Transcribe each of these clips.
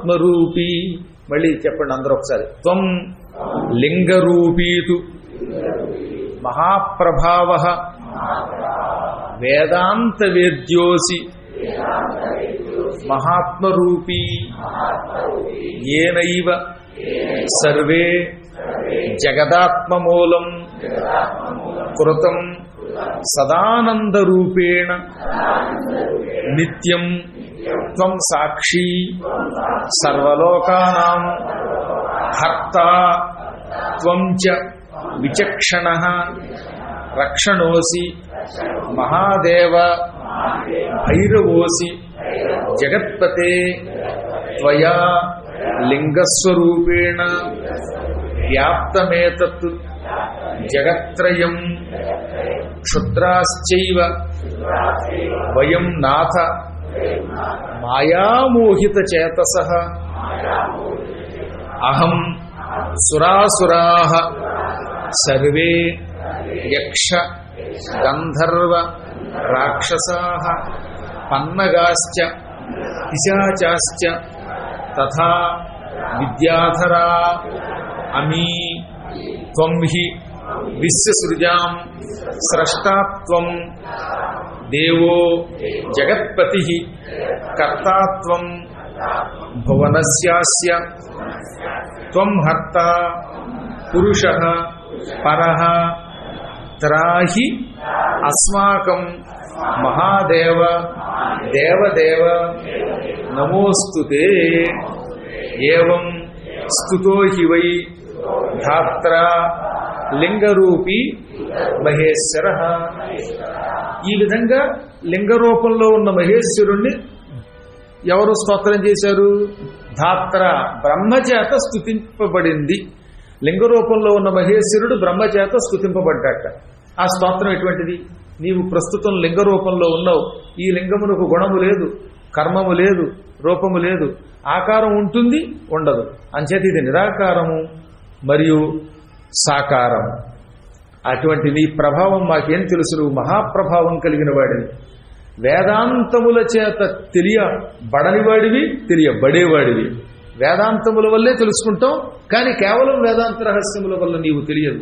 ఆత్మరూపీ. మళ్ళీ చెప్పండి అందరూ ఒకసారి. త్వం లింగరూపీతు. మహాప్రభావ. వేదాంత వేద్యోసి మహాత్మరూపీ. ఏనైవ. సర్వే. జగదాత్మమూలం. కృతం. సదానందరూపేణ. నిత్యం. త్వం సాక్షి సర్వలోకానాం హర్త త్వం చ విచక్షణ రక్షణోసి మహాదేవ భైరవోసి జగత్పతే త్వయా లింగస్వరూపేణ వ్యాప్తమేతత్ జగత్రయం క్షుద్రాశ్చైవ వయం నాథ మాయామోహిత చేతస అహం సురాసురా సర్వే యక్ష గంధర్వ రాక్షసా పన్నగాశ్చ పిశాచాశ్చ తథా విద్యాధరా అమీ త్వం హి విశ్వసృజాం స్రష్టాత్వం దేవో జగత్పతి కర్తాత్వం భువనస్యాస్య త్వం హర్త పురుష పర త్రాహి అస్మాకం మహాదేవ దేవదేవ నమోస్తుతే ఏం స్తుతో హి వై ధాత్ర లింగరూపి మహేశ్వర. ఈ విధంగా లింగ రూపంలో ఉన్న మహేశ్వరుణ్ణి ఎవరు స్తోత్రం చేశారు? ధాత్ర బ్రహ్మచేత స్థుతింపబడింది లింగ రూపంలో ఉన్న మహేశ్వరుడు బ్రహ్మచేత స్తుతింపబడ్డాట. ఆ స్తోత్రం ఎటువంటిది? నీవు ప్రస్తుతం లింగ రూపంలో ఉన్నావు. ఈ లింగమునకు గుణము లేదు కర్మము లేదు రూపము లేదు. ఆకారం ఉంటుంది ఉండదు. అంచేత ఇది నిరాకారము. మరియు సాకారం. అటువంటి నీ ప్రభావం మాకేం తెలుసు? నువ్వు మహాప్రభావం కలిగిన వాడివి. వేదాంతముల చేత తెలియబడని వాడివి తెలియబడేవాడివి వేదాంతముల వల్లే తెలుసుకుంటాం కానీ కేవలం వేదాంత రహస్యముల వల్ల నీవు తెలియదు.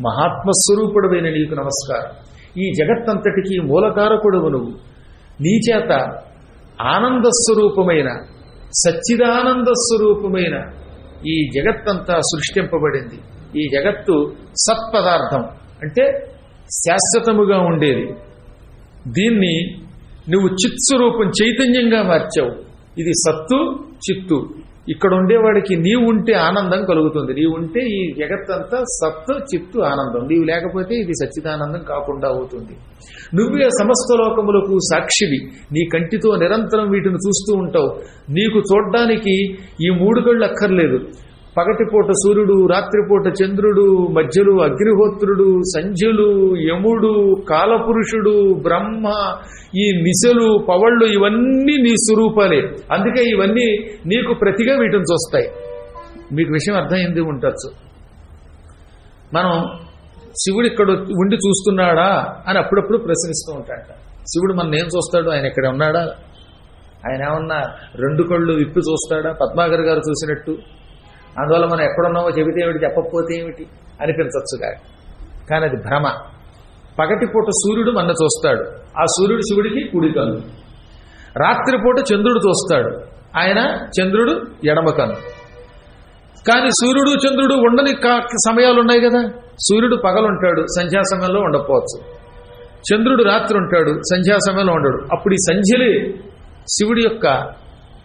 మహాత్మస్వరూపుడమైన నీకు నమస్కారం. ఈ జగత్తంతటికీ మూలకారకుడవు నువ్వు. నీ చేత ఆనంద స్వరూపమైన సచ్చిదానంద స్వరూపమైన ఈ జగత్తంతా సృష్టింపబడింది. ఈ జగత్తు సత్పదార్థం. అంటే శాశ్వతముగా ఉండేది. దీన్ని నువ్వు చిత్స్వరూపం చైతన్యంగా మార్చావు. ఇది సత్తు చిత్తు. ఇక్కడ ఉండేవాడికి నీవు ఉంటే ఆనందం కలుగుతుంది. నీవు ఉంటే ఈ జగత్తంతా సత్తు చిత్తు ఆనందం. నీవు లేకపోతే ఇది సచ్చిదానందం కాకుండా అవుతుంది. నువ్వే సమస్త లోకములకు సాక్షివి. నీ కంటితో నిరంతరం వీటిని చూస్తూ ఉంటావు. నీకు చూడ్డానికి ఈ మూడు కళ్ళు అక్కర్లేదు. పగటిపూట సూర్యుడు రాత్రిపూట చంద్రుడు మధ్యలో అగ్నిహోత్రుడు సంధ్యులు యముడు కాలపురుషుడు బ్రహ్మ ఈ మిసలు పవళ్ళు ఇవన్నీ నీ స్వరూపాలే. అందుకే ఇవన్నీ నీకు ప్రతిగా వీటిని చూస్తాయి. మీకు విషయం అర్థమైంది ఉండొచ్చు. మనం శివుడు ఇక్కడ ఉండి చూస్తున్నాడా అని అప్పుడప్పుడు ప్రశ్నిస్తూ ఉంటాడ. శివుడు మన ఏం చూస్తాడు? ఆయన ఇక్కడ ఉన్నాడా? ఆయన ఏమన్నా రెండు కళ్ళు విప్పి చూస్తాడా? పద్మాగర్ గారు చూసినట్టు? అందువల్ల మనం ఎక్కడున్నామో చెబితే ఏమిటి చెప్పకపోతే ఏమిటి అనిపించచ్చుగా కానీ అది భ్రమ. పగటిపూట సూర్యుడు మన చూస్తాడు. ఆ సూర్యుడు శివుడికి కుడికను రాత్రిపూట చంద్రుడు చూస్తాడు. ఆయన చంద్రుడు ఎడమ కన్ను. కానీ సూర్యుడు చంద్రుడు ఉండని కా- సమయాలు ఉన్నాయి కదా. సూర్యుడు పగలుంటాడు సంధ్యా సమయంలో ఉండకపోవచ్చు. చంద్రుడు రాత్రి ఉంటాడు సంధ్యా సమయంలో ఉండడు. అప్పుడు ఈ సంధ్యలే శివుడి యొక్క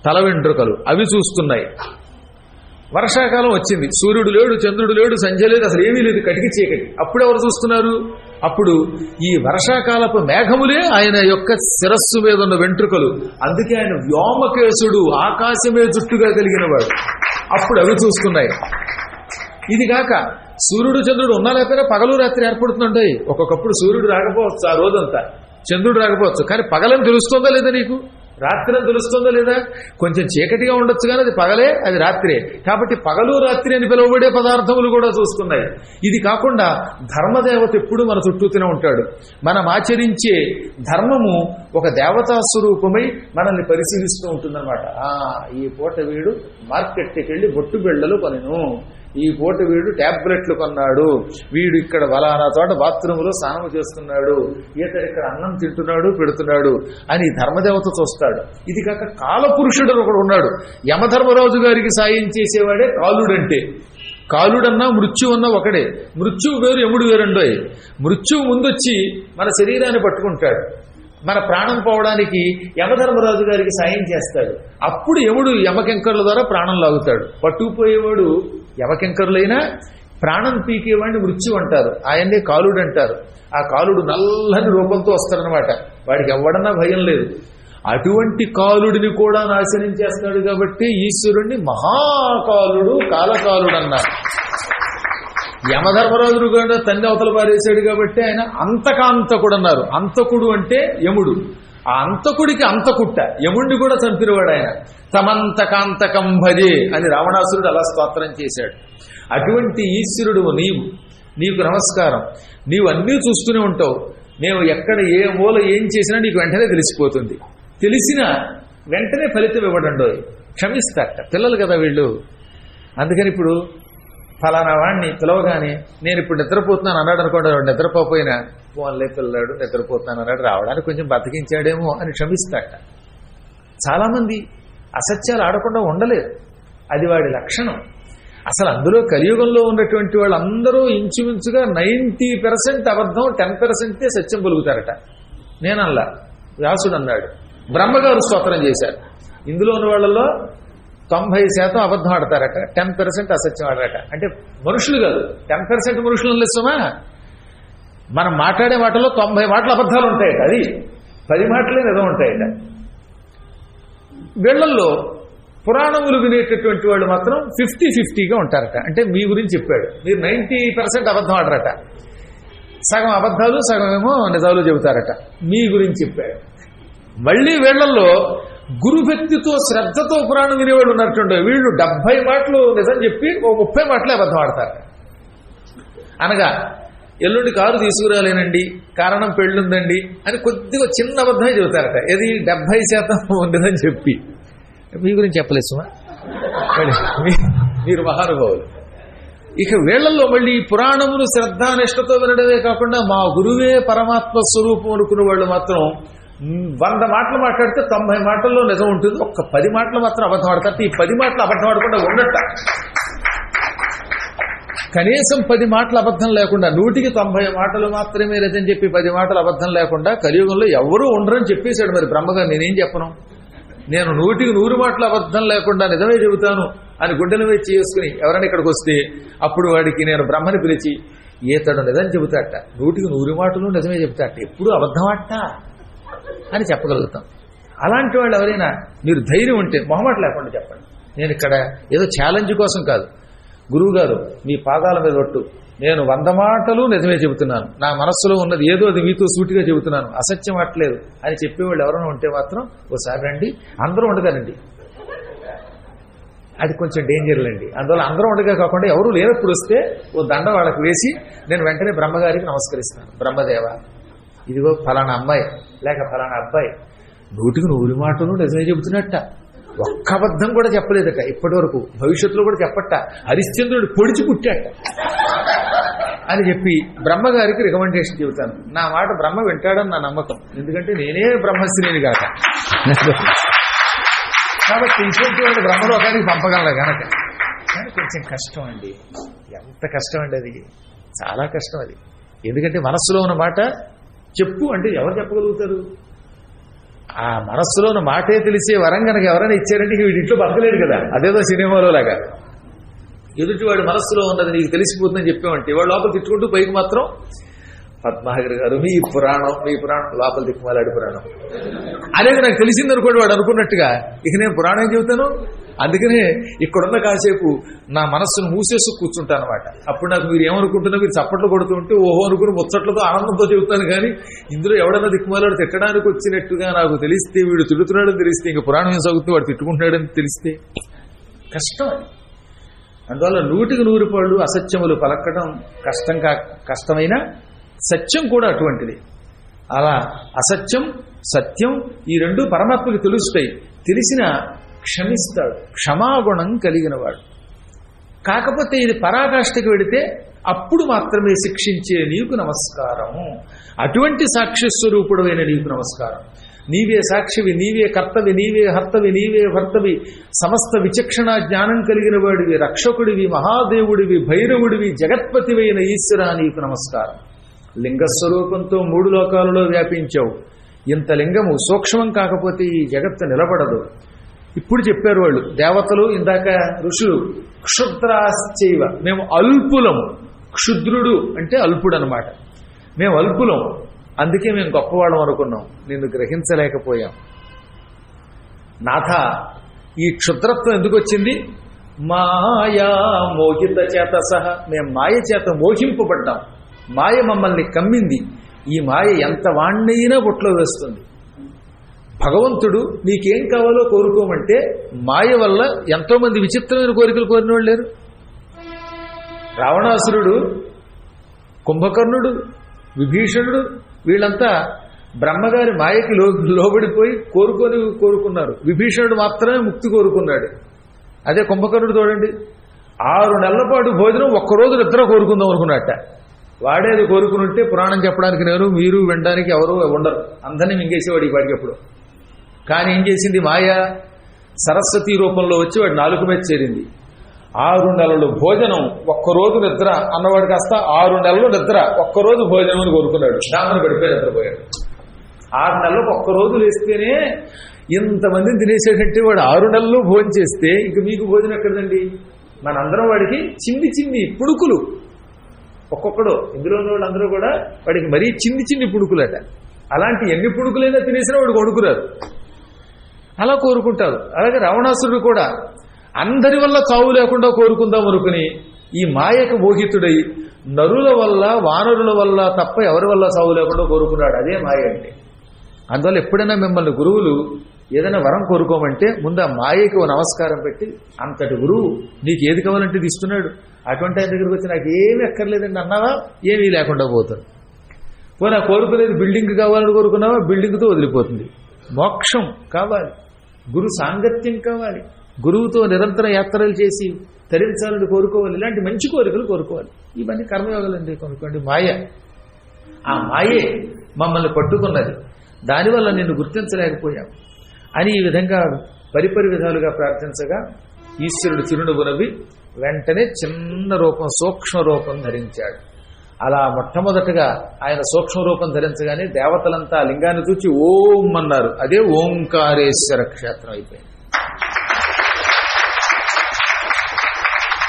తల వెంట్రుకలు. అవి చూస్తున్నాయి. వర్షాకాలం వచ్చింది. సూర్యుడు లేడు చంద్రుడు లేడు సంధ్య లేదు అసలు ఏమీ లేదు కటికి చీకటి. అప్పుడు ఎవరు చూస్తున్నారు? అప్పుడు ఈ వర్షాకాలపు మేఘములే ఆయన యొక్క శిరస్సు మీద ఉన్న వెంట్రుకలు. అందుకే ఆయన వ్యోమకేశుడు ఆకాశమే జుట్టుగా కలిగిన వాడు అప్పుడు అవి చూస్తున్నాయి. ఇది కాక సూర్యుడు చంద్రుడు ఉన్నా లేకపోయినా పగలు రాత్రి ఏర్పడుతుంటాయి ఒక్కొక్కప్పుడు సూర్యుడు రాకపోవచ్చు ఆ రోజంతా. చంద్రుడు రాకపోవచ్చు. కానీ పగలని తెలుస్తుందా లేదా నీకు? రాత్రి అని లేదా? కొంచెం చీకటిగా ఉండొచ్చు కానీ అది పగలే అది రాత్రే. కాబట్టి పగలు రాత్రి అని పిలువబడే పదార్థములు కూడా చూస్తున్నాయి. ఇది కాకుండా ధర్మదేవత ఎప్పుడు మన చుట్టూతూనే ఉంటాడు. మనం ఆచరించే ధర్మము ఒక దేవతా స్వరూపమై మనల్ని పరిశీలిస్తూ ఉంటుందన్నమాట. ఆ ఈ పూట వీడు మార్కెట్కి వెళ్ళి బొట్టు బిళ్ళలు కొనెను. ఈ పూట వీడు ట్యాబ్లెట్లు కొన్నాడు. వీడు ఇక్కడ వలానా చోట బాత్రూంలో స్నానం చేస్తున్నాడు. ఈతడు ఇక్కడ అన్నం తింటున్నాడు పెడుతున్నాడు అని ధర్మదేవత చూస్తాడు. ఇది కాక కాలపురుషుడు ఒకడు ఉన్నాడు. యమధర్మరాజు గారికి సాయం చేసేవాడే కాలుడంటే. కాలుడన్నా మృత్యు అన్నా ఒకడే. మృత్యువు వేరు యముడు వేరండోయ్ మృత్యువు ముందొచ్చి మన శరీరాన్ని పట్టుకుంటాడు. మన ప్రాణం పోవడానికి యమధర్మరాజు గారికి సాయం చేస్తాడు. అప్పుడు యముడు యమకెంకర్ల ద్వారా ప్రాణం లాగుతాడు. పట్టుకుపోయేవాడు యవకింకరులైనా ప్రాణం పీకేవాడిని మృత్యు అంటారు. ఆయన్నే కాలుడు అంటారు. ఆ కాలుడు నల్లని రూపంతో వస్తాడనమాట వాడికి ఎవడన్నా భయం లేదు. అటువంటి కాలుడిని కూడా నాశనం చేస్తాడు కాబట్టి ఈశ్వరుణ్ణి మహాకాలుడు కాలకాలుడు అన్నారు యమధర్మరాజుడు కూడా తండ్రి అవతల పారేశాడు కాబట్టి ఆయన అంతకాంతకుడు అన్నారు అంతకుడు అంటే యముడు. ఆ అంతకుడికి అంతకుట్ట యముణ్ణి కూడా చంపినవాడు ఆయన. తమంతకాంతకం భజే అని రావణాసురుడు అలా స్తోత్రం చేశాడు. అటువంటి ఈశ్వరుడు నీవు. నీకు నమస్కారం. నీవు అన్నీ చూస్తూనే ఉంటావు. మేము ఎక్కడ ఏ మూల ఏం చేసినా నీకు వెంటనే తెలిసిపోతుంది. తెలిసిన వెంటనే ఫలితం ఇవ్వడండో. క్షమిస్తారట. పిల్లలు కదా వీళ్ళు. అందుకని ఇప్పుడు ఫలానా వాడిని పిలవగానే నేను ఇప్పుడు నిద్రపోతున్నాను అన్నాడు అనుకోండి వాడు పోన్లే పిల్లాడు నిద్రపోతున్నాను అన్నాడు రావడానికి కొంచెం బతికించాడేమో అని క్షమిస్తాట. చాలామంది అసత్యాలు ఆడకుండా ఉండలేరు. అది వాడి లక్షణం. అసలు అందులో కలియుగంలో ఉన్నటువంటి వాళ్ళందరూ ఇంచుమించుగా నైంటీ పర్సెంట్ అబద్ధం టెన్ పర్సెంటే సత్యం పలుకుతారట. నేనల్లా వ్యాసుడు అన్నాడు బ్రహ్మగారు స్తోత్రం చేశారు. ఇందులో ఉన్న వాళ్ళలో తొంభై శాతం అబద్ధం ఆడతారట టెన్ పర్సెంట్ అసత్యం ఆడారట. అంటే మనుషులు కాదు టెన్ పర్సెంట్ మనుషులు లేసుమా మనం మాట్లాడే మాటలో తొంభై మాటలు అబద్ధాలు ఉంటాయట అది పది మాటలే నిజం ఉంటాయట వీళ్ళల్లో పురాణములు వినేటటువంటి వాళ్ళు మాత్రం ఫిఫ్టీ ఫిఫ్టీగా ఉంటారట. అంటే మీ గురించి చెప్పాడు. మీరు నైంటీ పర్సెంట్ అబద్ధం ఆడరట. సగం అబద్ధాలు సగం ఏమో నిజాలు చెబుతారట. మీ గురించి చెప్పాడు. మళ్ళీ వీళ్ళల్లో గురుభక్తితో శ్రద్ధతో పురాణం వినేవాళ్ళు ఉన్నట్టుండే. వీళ్ళు డెబ్బై మాటలు నిజం చెప్పి ఓ ముప్పై మాటలే అబద్ధం ఆడతారు అనగా ఎల్లుండి కారు తీసుకురాలేనండి కారణం పెళ్ళుందండి అని కొద్దిగా చిన్న అబద్ధమే చెబుతారట. ఇది డెబ్బై శాతం ఉండదని చెప్పి. మీ గురించి చెప్పలేదు సుమా. మీరు మహానుభావులు. ఇక వీళ్ళలో మళ్ళీ ఈ పురాణములు శ్రద్ధానిష్టతో వినడమే కాకుండా మా గురువే పరమాత్మ స్వరూపం అనుకున్న వాళ్ళు మాత్రం వంద మాటలు మాట్లాడితే తొంభై మాటల్లో నిజం ఉంటుంది. ఒక్క పది మాటలు మాత్రం అబద్ధం ఆడతారు. ఈ పది మాటలు అబద్ధం ఆడకుండా ఉండట కనీసం పది మాటలు అబద్ధం లేకుండా నూటికి తొంభై మాటలు మాత్రమే లేదని చెప్పి పది మాటలు అబద్ధం లేకుండా కలియుగంలో ఎవరూ ఉండరని చెప్పేశాడు మరి బ్రహ్మగారు. నేనేం చెప్పను? నేను నూటికి నూరు మాటలు అబద్ధం లేకుండా నిజమే చెబుతాను అని గుడ్డల వేచి చేసుకుని ఎవరైనా ఇక్కడికి వస్తే అప్పుడు వాడికి నేను బ్రహ్మని పిలిచి ఈతడు నిజం చెబుతాట నూటికి నూరు మాటలు నిజమే చెబుతాట ఎప్పుడు అబద్ధమాట? అని చెప్పగలుగుతాం. అలాంటి వాళ్ళు ఎవరైనా మీరు ధైర్యం ఉంటే మొహమాట లేకుండా చెప్పండి. నేను ఇక్కడ ఏదో ఛాలెంజ్ కోసం కాదు. గురువుగారు మీ పాదాల మీద ఒట్టు. నేను వంద మాటలు నిజమే చెబుతున్నాను. నా మనస్సులో ఉన్నది ఏదో అది మీతో సూటిగా చెబుతున్నాను. అసత్యం అట్లేదు అని చెప్పేవాళ్ళు ఎవరైనా ఉంటే మాత్రం ఓసారి రండి అందరూ ఉండగానండి. అది కొంచెం డేంజర్లండి అందువల్ల అందరూ ఉండగా కాకుండా ఎవరు లేనప్పుడు వస్తే ఓ దండ వాళ్ళకి వేసి నేను వెంటనే బ్రహ్మగారికి నమస్కరిస్తాను. బ్రహ్మదేవ ఇదిగో ఫలానా అమ్మాయి లేక ఫలానా అబ్బాయి. నూటికి నూరు మాటలు నిజమే చెబుతున్నట్ట. ఒక్క అబద్ధం కూడా చెప్పలేదట. ఇప్పటి వరకు భవిష్యత్తులో కూడా చెప్పట హరిశ్చంద్రుడు పొడిచి పుట్టాట అని చెప్పి బ్రహ్మగారికి రికమెండేషన్ చెబుతాను. నా మాట బ్రహ్మ వింటాడని నా నమ్మకం. ఎందుకంటే నేనే బ్రహ్మశ్రేణి కాక. కాబట్టి ఇటువంటి బ్రహ్మలోకానికి పంపగలరా కనుక కానీ కొంచెం కష్టం అండి. ఎంత కష్టం అండి అది. చాలా కష్టం అది. ఎందుకంటే మనస్సులో ఉన్న మాట చెప్పు అంటే ఎవరు చెప్పగలుగుతారు? ఆ మనస్సులోని ఉన్న మాటే తెలిసే వరం కనుక ఎవరైనా ఇచ్చారంటే వీడి ఇంట్లో బతకలేడు కదా. అదేదో సినిమాలో లాగా. ఎదుటివాడి మనస్సులో ఉన్నది నీకు తెలిసిపోతుందని చెప్పామంటే వాడు లోపల తిట్టుకుంటూ పైకి మాత్రం పద్మాగర్ గారు మీ పురాణం మీ పురాణం లోపల దిక్కుమాలాడి పురాణం. అనేది నాకు తెలిసింది అనుకోండి వాడు అనుకున్నట్టుగా ఇక నేను పురాణం చెబుతాను? అందుకనే ఇక్కడున్న కాసేపు నా మనస్సును మూసేసి కూర్చుంటాను అనమాట అప్పుడు నాకు మీరు ఏమనుకుంటున్నా మీరు చప్పట్లు కొడుతుంటే ఓహో అనుకుని ముచ్చట్లతో ఆనందంతో చెబుతాను కానీ ఇందులో ఎవడన్నా దిక్కుమాలాడు తిట్టడానికి వచ్చినట్టుగా నాకు తెలిస్తే వీడు తిడుతున్నాడని తెలిస్తే ఇంక పురాణం ఏం సాగుతుంది వాడు తిట్టుకుంటున్నాడని తెలిస్తే కష్టం అందువల్ల నూటికి నూరు పళ్ళు అసత్యములు పలకడం కష్టం కా కష్టమైన సత్యం కూడా అటువంటిది. అలా అసత్యం సత్యం ఈ రెండు పరమాత్మకి తెలుస్తాయి. తెలిసిన క్షమిస్తాడు. క్షమాగుణం కలిగిన వాడు కాకపోతే ఇది పరాకాష్ఠకి వెడితే అప్పుడు మాత్రమే శిక్షించే నీకు నమస్కారము. అటువంటి సాక్షి స్వరూపుడమైన నీకు నమస్కారం. నీవే సాక్షివి నీవే కర్తవి నీవే హర్తవి నీవే భర్తవి సమస్త విచక్షణ జ్ఞానం కలిగిన వాడివి రక్షకుడివి మహాదేవుడివి భైరవుడివి జగత్పతివైన ఈశ్వర నీకు నమస్కారం. లింగస్వరూపంతో మూడు లోకాలలో వ్యాపించావు. ఇంత లింగము సూక్ష్మం కాకపోతే ఈ జగత్తు నిలబడదు. ఇప్పుడు చెప్పారు వాళ్ళు దేవతలు ఇందాక ఋషులు క్షుద్రాశ్చైవ. మేము అల్పులం క్షుద్రుడు అంటే అల్పుడు అనమాట మేము అల్పులం. అందుకే మేము గొప్పవాళ్ళం అనుకున్నాం. నిన్ను గ్రహించలేకపోయాం. నాథ ఈ క్షుద్రత్వం ఎందుకు వచ్చింది? మాయా మోహిత చేత సహా మేము మాయ చేత మోహింపబడ్డాం. మాయ మమ్మల్ని కమ్మింది. ఈ మాయ ఎంత వాణ్ణైనా బొట్లో వేస్తుంది. భగవంతుడు నీకేం కావాలో కోరుకోమంటే మాయ వల్ల ఎంతో మంది విచిత్రమైన కోరికలు కోరిన వాళ్ళు లేరు రావణాసురుడు కుంభకర్ణుడు విభీషణుడు వీళ్ళంతా బ్రహ్మగారి మాయకి లో లోబడిపోయి కోరుకొని కోరుకున్నారు. విభీషణుడు మాత్రమే ముక్తి కోరుకున్నాడు. అదే కుంభకర్ణుడు చూడండి. ఆరు నెలల పాటు భోజనం ఒక్కరోజు నిద్ర కోరుకుందాం అనుకున్నట్ట. వాడేది కోరుకుని ఉంటే పురాణం చెప్పడానికి నేను మీరు వినడానికి ఎవరు ఉండరు. అందరినీ మింగేసేవాడు ఈ వాడికి ఎప్పుడు. కానీ ఏం చేసింది? మాయ సరస్వతి రూపంలో వచ్చి వాడు నాలుగు మీద చేరింది. ఆరు నెలలు భోజనం ఒక్కరోజు నిద్ర అన్నవాడు కాస్త ఆరు నెలలు నిద్ర ఒక్కరోజు భోజనం అని కోరుకున్నాడు. దామని పడిపోయి నిద్రపోయాడు. ఆరు నెలలకు ఒక్కరోజు లేస్తేనే ఇంతమందిని తినేసేటంటే వాడు ఆరు నెలలు భోజనం చేస్తే ఇక మీకు భోజనం ఎక్కడదండి? మనందరం వాడికి చిన్ని చిన్ని పుడుకులు. ఒక్కొక్కడు ఇందులో ఉన్న వాళ్ళందరూ కూడా వాడికి మరీ చిన్ని చిన్ని పుడుకులట. అలాంటి ఎన్ని పుడుకులైనా తినేసినా వాడు కొడుకురారు అలా కోరుకుంటారు. అలాగే రావణాసురుడు కూడా అందరి వల్ల చావు లేకుండా కోరుకుందాం అనుకుని ఈ మాయకు మోహితుడై నరుల వల్ల వానరుల వల్ల తప్ప ఎవరి వల్ల చావు లేకుండా కోరుకున్నాడు? అదే మాయ అంటే. అందువల్ల ఎప్పుడైనా మిమ్మల్ని గురువులు ఏదైనా వరం కోరుకోమంటే ముందు ఆ మాయకి నమస్కారం పెట్టి అంతటి గురువు నీకు ఏది కావాలంటే ఇది ఇస్తున్నాడు. అటువంటి ఆయన దగ్గరికి వచ్చి నాకు ఏమి ఎక్కర్లేదండి అన్నావా? ఏమీ లేకుండా పోతాడు. పోనీ ఆ కోరుకునేది బిల్డింగ్ కావాలని కోరుకున్నావా? బిల్డింగ్తో వదిలిపోతుంది. మోక్షం కావాలి. గురు సాంగత్యం కావాలి. గురువుతో నిరంతర యాత్రలు చేసి తరించాలని కోరుకోవాలి. ఇలాంటి మంచి కోరికలు కోరుకోవాలి. ఇవన్నీ కర్మయోగాలండి కొనుక్కోండి. మాయ. ఆ మాయే మమ్మల్ని పట్టుకున్నది. దానివల్ల నిన్ను గుర్తించలేకపోయాం. అని ఈ విధంగా పరిపరి విధాలుగా ప్రార్థించగా ఈశ్వరుడు చిరునవ్వునవి వెంటనే చిన్న రూపం సూక్ష్మ రూపం ధరించాడు. అలా మొట్టమొదటగా ఆయన సూక్ష్మ రూపం ధరించగానే దేవతలంతా లింగాన్ని చూచి ఓం అన్నారు. అదే ఓంకారేశ్వర క్షేత్రం అయిపోయింది.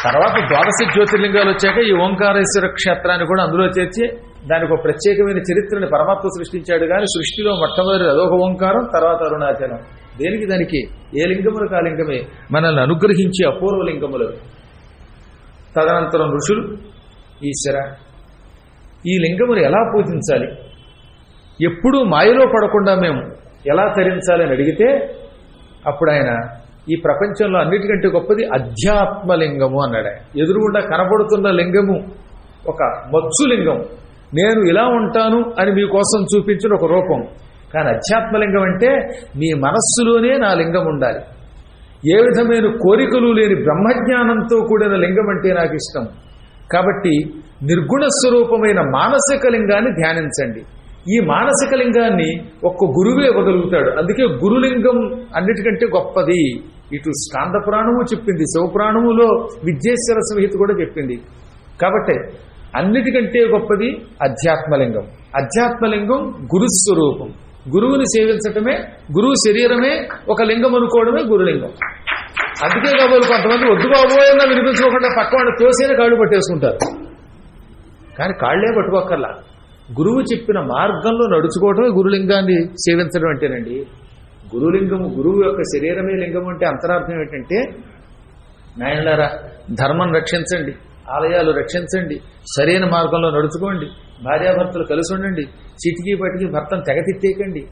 తర్వాత ద్వాదశ జ్యోతిర్లింగాలు వచ్చాక ఈ ఓంకారేశ్వర క్షేత్రాన్ని కూడా అందులో చేర్చి దానికి ఒక ప్రత్యేకమైన చరిత్రని పరమాత్మ సృష్టించాడు. కానీ సృష్టిలో మొట్టమొదటి అదొక ఓంకారం తర్వాత అరుణాచలం. దేనికి దానికి? ఏ లింగములకు ఆ లింగమే? మనల్ని అనుగ్రహించే అపూర్వ లింగములు. తదనంతరం ఋషులు ఈశ్వర ఈ లింగమును ఎలా పూజించాలి? ఎప్పుడూ మాయలో పడకుండా మేము ఎలా తరించాలి అని అడిగితే అప్పుడు ఆయన ఈ ప్రపంచంలో అన్నిటికంటే గొప్పది అధ్యాత్మ లింగము అన్నాడు ఆయన. ఎదురుగుండా కనబడుతున్న లింగము ఒక మత్సు లింగం. నేను ఇలా ఉంటాను అని మీకోసం చూపించిన ఒక రూపం. కానీ అధ్యాత్మలింగం అంటే మీ మనస్సులోనే నా లింగం ఉండాలి. ఏ విధమైన కోరికలు లేని బ్రహ్మజ్ఞానంతో కూడిన లింగం అంటే నాకు ఇష్టం. కాబట్టి నిర్గుణ స్వరూపమైన మానసిక లింగాన్ని ధ్యానించండి. ఈ మానసిక లింగాన్ని ఒక్క గురువే ఇవ్వగలుగుతాడు. అందుకే గురులింగం అన్నిటికంటే గొప్పది. ఇటు స్కాంద పురాణము చెప్పింది శివపురాణములో విద్యేశ్వర సంహిత కూడా చెప్పింది. కాబట్టి అన్నిటికంటే గొప్పది అధ్యాత్మలింగం. అధ్యాత్మలింగం గురుస్వరూపం. గురువుని సేవించటమే గురువు శరీరమే ఒక లింగం అనుకోవడమే గురులింగం. అందుకే కాబోలు కొంతమంది వద్దు బాబోయన్నా వినిపించుకోకుండా పక్క వాళ్ళు తోసిన కాళ్ళు పట్టేసుకుంటారు. కానీ కాళ్ళే పట్టుకోకర్లా గురువు చెప్పిన మార్గంలో నడుచుకోవటమే గురులింగాన్ని సేవించడం అంటేనండి. గురులింగము గురువు యొక్క శరీరమే లింగం అంటే అంతరార్థం ఏంటంటే నాయనలారా ధర్మం రక్షించండి ఆలయాలు రక్షించండి సరైన మార్గంలో నడుచుకోండి భార్యాభర్తలు కలిసి ఉండండి చిటికీ పటికి భర్తను తెగతిట్టేయకండి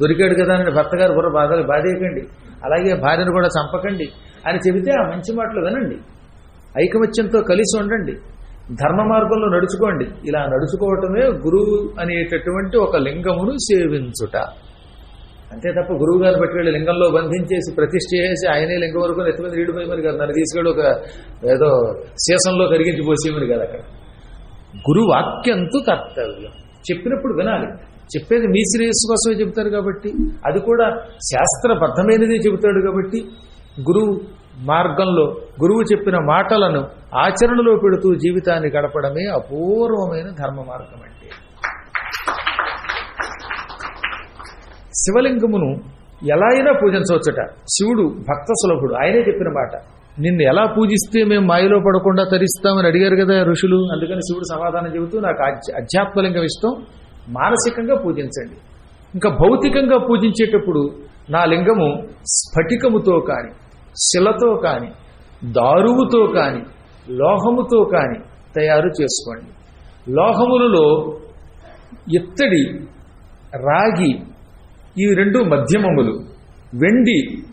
దొరికాడు కదా అని భర్త గారు బుర్ర బాధలు బాధేయకండి అలాగే భార్యను కూడా చంపకండి అని చెబితే ఆ మంచి మాటలు వినండి. ఐకమత్యంతో కలిసి ఉండండి. ధర్మ మార్గంలో నడుచుకోండి. ఇలా నడుచుకోవటమే గురువు అనేటటువంటి ఒక లింగమును సేవించుట. అంతే తప్ప గురువు గారిని పట్టుకెళ్ళి లింగంలో బంధించేసి ప్రతిష్ఠ చేసి ఆయనే లింగం వరకు ఎత్తి మీద నీడిపోయి కదా నన్ను తీసుకెళ్ళి ఒక ఏదో సీసంలో కరిగించి పోసేమని కదా అక్కడ. గురువాక్యంతు కర్తవ్యం. చెప్పినప్పుడు వినాలి. చెప్పేది మీ శ్రేయస్సు కోసమే చెబుతారు కాబట్టి. అది కూడా శాస్త్రబద్ధమైనదే చెబుతాడు కాబట్టి గురువు మార్గంలో గురువు చెప్పిన మాటలను ఆచరణలో పెడుతూ జీవితాన్ని గడపడమే అపూర్వమైన ధర్మ మార్గం అంటే శివలింగమును ఎలా అయినా పూజించవచ్చుట. శివుడు భక్త సులభుడు ఆయనే చెప్పిన మాట. నిన్ను ఎలా పూజిస్తే మేము మాయలో పడకుండా తరిస్తామని అడిగారు కదా ఋషులు. అందుకని శివుడు సమాధానం చెబుతూ నాకు అధ్యాత్మలింగం ఇష్టం. మానసికంగా పూజించండి. ఇంకా భౌతికంగా పూజించేటప్పుడు నా లింగము స్ఫటికముతో కానీ శిలతో కాని దారువుతో కాని లోహముతో కాని తయారు చేసుకోండి. లోహములలో ఇత్తడి రాగి ఇవి రెండు మధ్యమములు. వెండి